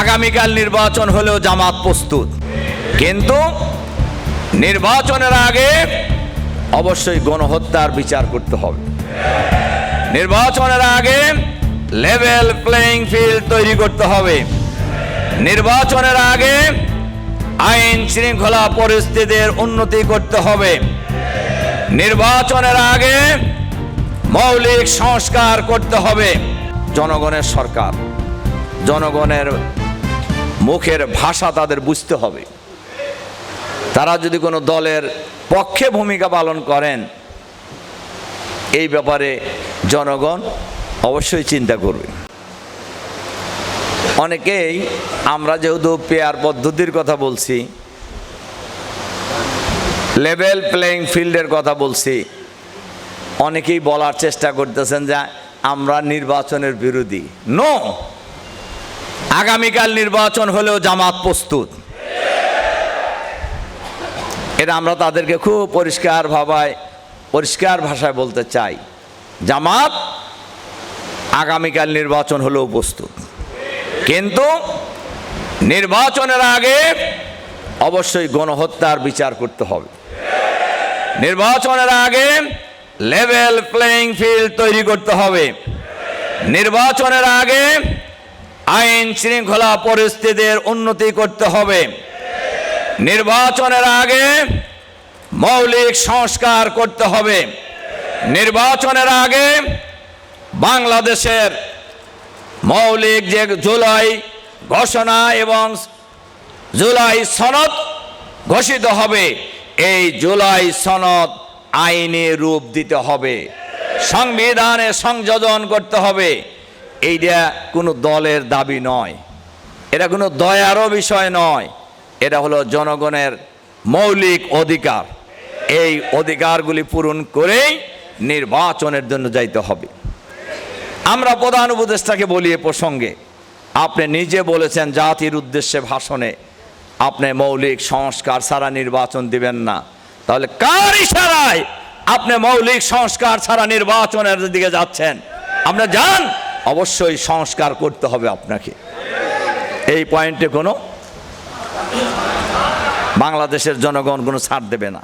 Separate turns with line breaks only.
আগামীকাল নির্বাচন হলেও জামাত প্রস্তুত। কিন্তু নির্বাচনের আগে অবশ্যই গণহত্যার বিচার করতে হবে। নির্বাচনের আগে লেভেল প্লেইং ফিল্ড তৈরি করতে হবে। নির্বাচনের আগে আইন শৃঙ্খলা পরিস্থিতির উন্নতি করতে হবে। নির্বাচনের আগে মৌলিক সংস্কার করতে হবে। জনগণের সরকার, জনগণের মুখের ভাষা তাদের বুঝতে হবে। তারা যদি কোনো দলের পক্ষে ভূমিকা পালন করেন, এই ব্যাপারে জনগণ অবশ্যই চিন্তা করবে। অনেকেই, আমরা যেহেতু পেয়ার পদ্ধতির কথা বলছি লেভেল প্লেইং ফিল্ডের কথা বলছি, অনেকেই বলার চেষ্টা করতেছেন যে আমরা নির্বাচনের বিরোধী। নো আগামীকাল নির্বাচন হলেও জামাত প্রস্তুত। এটা আমরা তাদেরকে খুব পরিষ্কার ভাবায়, পরিষ্কার ভাষায় বলতে চাই। জামাত আগামীকাল নির্বাচন হলেও প্রস্তুত। কিন্তু নির্বাচনের আগে অবশ্যই গণহত্যার বিচার করতে হবে। নির্বাচনের আগে লেভেল প্লেইং ফিল্ড তৈরি করতে হবে। নির্বাচনের আগে আইন শৃঙ্খলা পরিস্থিতির উন্নতি করতে হবে। নির্বাচনের আগে মৌলিক সংস্কার করতে হবে। নির্বাচনের আগে বাংলাদেশের মৌলিক যে জুলাই ঘোষণা এবং জুলাই সনদ ঘোষিত হবে, এই জুলাই সনদ আইনে রূপ দিতে হবে। সংবিধানে সংযোজন করতে হবে। এইটা কোনো দলের দাবি নয়। এটা কোনো দয়ারও বিষয় নয়। এটা হলো জনগণের মৌলিক অধিকার। এই অধিকারগুলি পূরণ করেই নির্বাচনের জন্য যাইতে হবে। আমরা প্রধান উপদেষ্টাকে বলি এ প্রসঙ্গে, আপনি নিজে বলেছেন জাতির উদ্দেশ্যে ভাষণে আপনি মৌলিক সংস্কার ছাড়া নির্বাচন দিবেন না। তাহলে কার ইশারায় আপনি মৌলিক সংস্কার ছাড়া নির্বাচনের দিকে যাচ্ছেন? আপনি যান! অবশ্যই সংস্কার করতে হবে আপনাকে। এই পয়েন্টে কোনো বাংলাদেশের জনগণ কোনো ছাড় দেবে না।